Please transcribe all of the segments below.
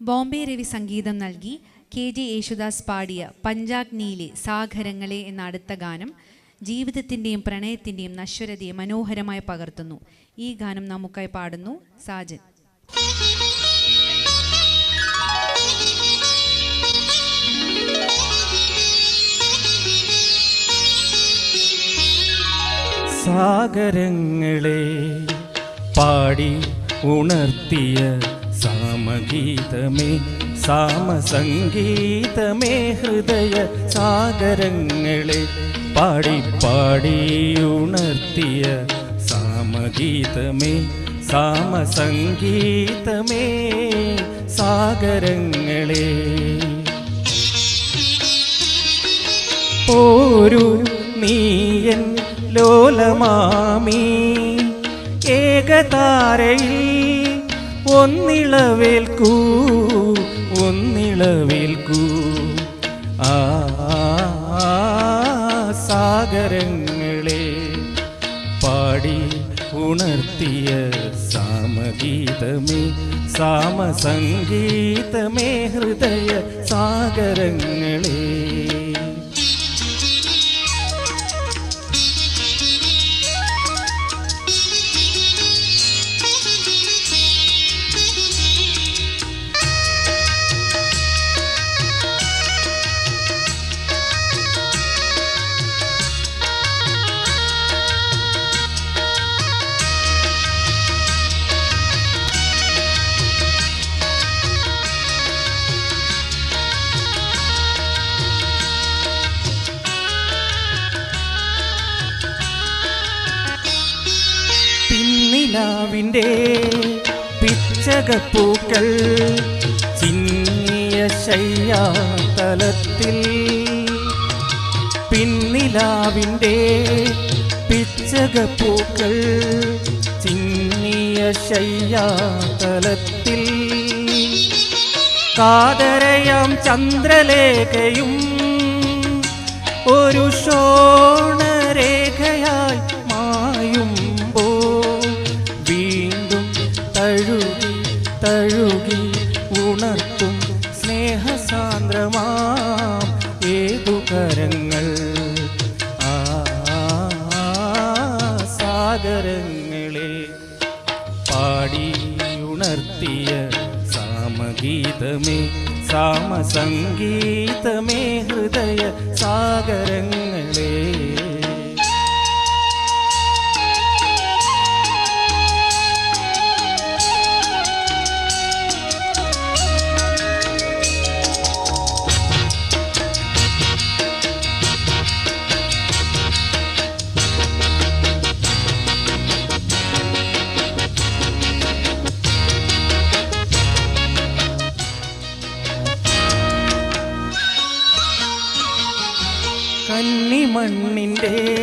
ബോംബെ രവി സംഗീതം നൽകി K J Yesudas പാടിയ പഞ്ചാഗ്നിയിലെ സാഗരങ്ങളെ എന്ന അടുത്ത ഗാനം ജീവിതത്തിന്റെയും പ്രണയത്തിന്റെയും നശ്വരതയെ മനോഹരമായി പകർത്തുന്നു. ഈ ഗാനം നമുക്കായി പാടുന്നു സാജൻ. സാഗരങ്ങളെ പാടി ഉണർത്തിയ സാമഗീതമേ സാമസംഗീതമേ ഹൃദയ സാഗരങ്ങളെ പാടി പാടി ഉണർത്തിയ സാമഗീതമേ സാമസംഗീതമേ സാഗരങ്ങളെ. പോരു നീയൻ ലോലമാമി ഏകതാരയിൽ ഒന്നിളവേൽക്കൂ ഒന്നിളവേൽക്കൂ. ആ സാഗരങ്ങളെ പാടി ഉണർത്തിയ സാമഗീതമേ സാമസംഗീതമേ ഹൃദയ സാഗരങ്ങളെ. പിന്നിലാവിന്റെ പിച്ചകപ്പൂക്കൾ ചിന്നിയ ശയ്യാതലത്തിൽ. പിന്നിലാവിന്റെ പിച്ചകപ്പൂക്കൾ ചിന്നിയ ശയ്യാതലത്തിൽ. കാതരയാം ചന്ദ്രലേഖയും ഒരു ശോണരേഖയായി സ്നേഹസാന്ദ്രമാം ഏതു കരങ്ങൾ? ആ സാഗരങ്ങളെ പാടി ഉണർത്തിയ സാമഗീതമേ സാമസംഗീതമേ ഹൃദയ സാഗരങ്ങളെ കന്നിമണ്ണിന്റെ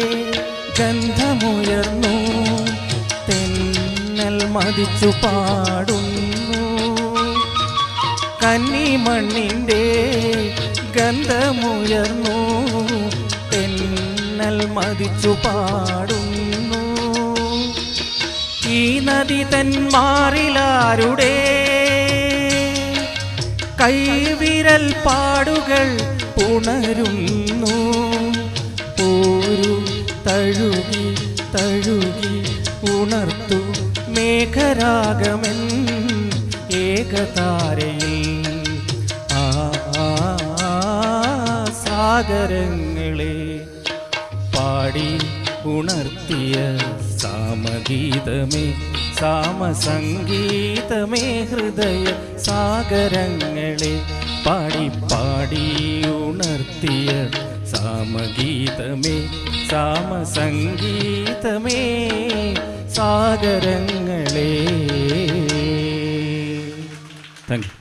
ഗന്ധമുയർന്നു. തെന്നൽ മതിച്ചു പാടുന്നു. കന്നിമണ്ണിന്റെ ഗന്ധമുയർന്നു. തെന്നൽ മതിച്ചു പാടുന്നു. ഈ നദി തൻ മാറിലാരുടെ കൈവിരൽ പാടുകൾ ഉണരുന്നു തഴുകി തഴുകി ഉണർത്തു മേഘരാഗമൻ ഏകതാരയിൽ. ആ സാഗരങ്ങളെ പാടി ഉണർത്തിയ സാമഗീതമേ സാമസംഗീതമേ ഹൃദയ സാഗരങ്ങളെ പാടി പാടി ഉണർത്തിയ സാമഗീതമേ സാമസംഗീതമേ സാഗരങ്ങളേ. Thank you